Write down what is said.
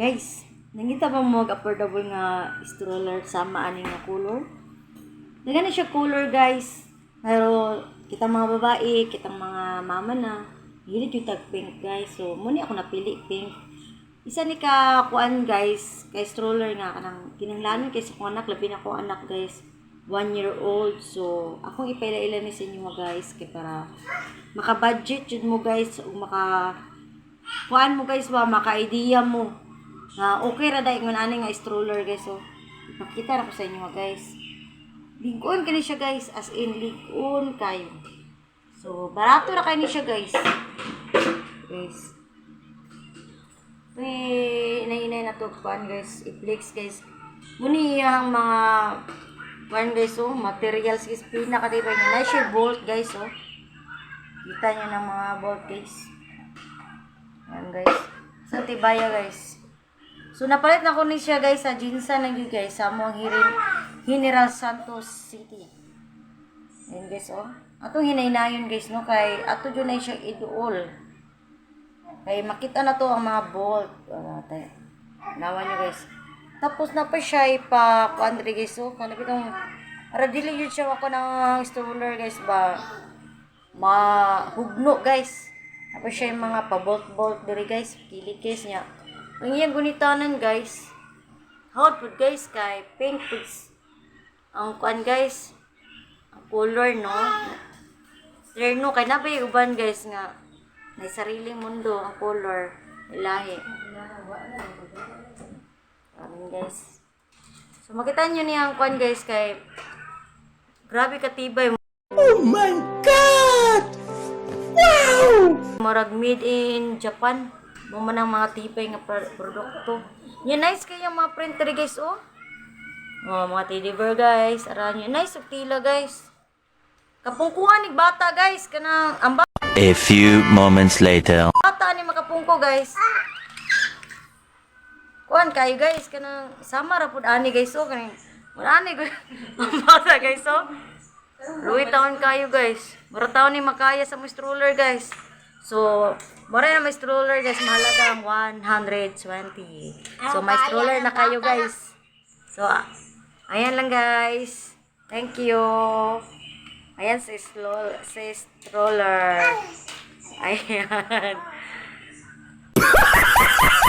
Guys, nangita ba mo affordable nga stroller sama aning nga color? Nagani siya color guys. Pero kita mga babae, kitang mga mama na, hilit yung tag pink guys. So, muni ako napili pink. Isa ni ka kuan guys, kay stroller nga kanang kinanglanon kay sa kong anak, labi na ko anak guys. One year old. So, akong ipaila-ila ni sa inyo mga guys kay para maka-budget yun mo guys o maka kuan mo guys ba maka-idea mo na okay ra dahil ngun ani nga stroller guys so makita na ko sa inyo guys. Ligon kani siya guys. As in ligon kayo. So barato ra kay ni siya guys. Guys. May inainay na to kuan guys. I-flex guys. Muni ang mga kuan guys oh materials guys. Pinakatibay niya. Na siya bolt guys oh. Kita niyo ng mga bolt guys. Ayan guys. Sa tibaya guys. So napalit na ko ni siya guys sa Jinsa na guys sa mga hirin General Santos City. Ayan guys oh. Atong hinaynayon guys no kay ato dyan na siya iduol. Kay makita na to ang mga bolt. Ano tayo. Nawan nyo guys. Tapos na pa siya ipa kuandre guys oh. Kano bitong para dili yun siya ako ng stroller guys ba mahugno guys. Tapos siya yung mga pa-bolt-bolt diri guys. Kili case niya. Ang iyang gunitanan guys. Hot food guys kay pink foods. Ang kuan guys. Ang color no. Terno kay nabay uban guys nga. May sariling mundo ang color. Ilahi. Amin guys. So makita nyo niya ang kuan guys kay grabe katibay Oh my God! Wow! Murag made in Japan. Mo man ang mga tipay nga pro- produkto. Yan nice kaya mga printer guys oh. Oh, mga teddy bear guys. Aran nyo. Nice og tila guys. Kapungkuhan ni bata guys. Kanang ang A few moments later. bata ni makapungko guys. Kuan kayo guys kanang sama ra pud ani guys oh kanang wala ani guys. Ang bata guys oh. Luwi taon kayo guys. Mura taon ni makaya sa mo stroller guys. So, Moray na may stroller guys, mahalagang 120. So, may stroller na kayo guys. So, ah, ayan lang guys. Thank you. Ayan si, stroller. si stroller. Ayan.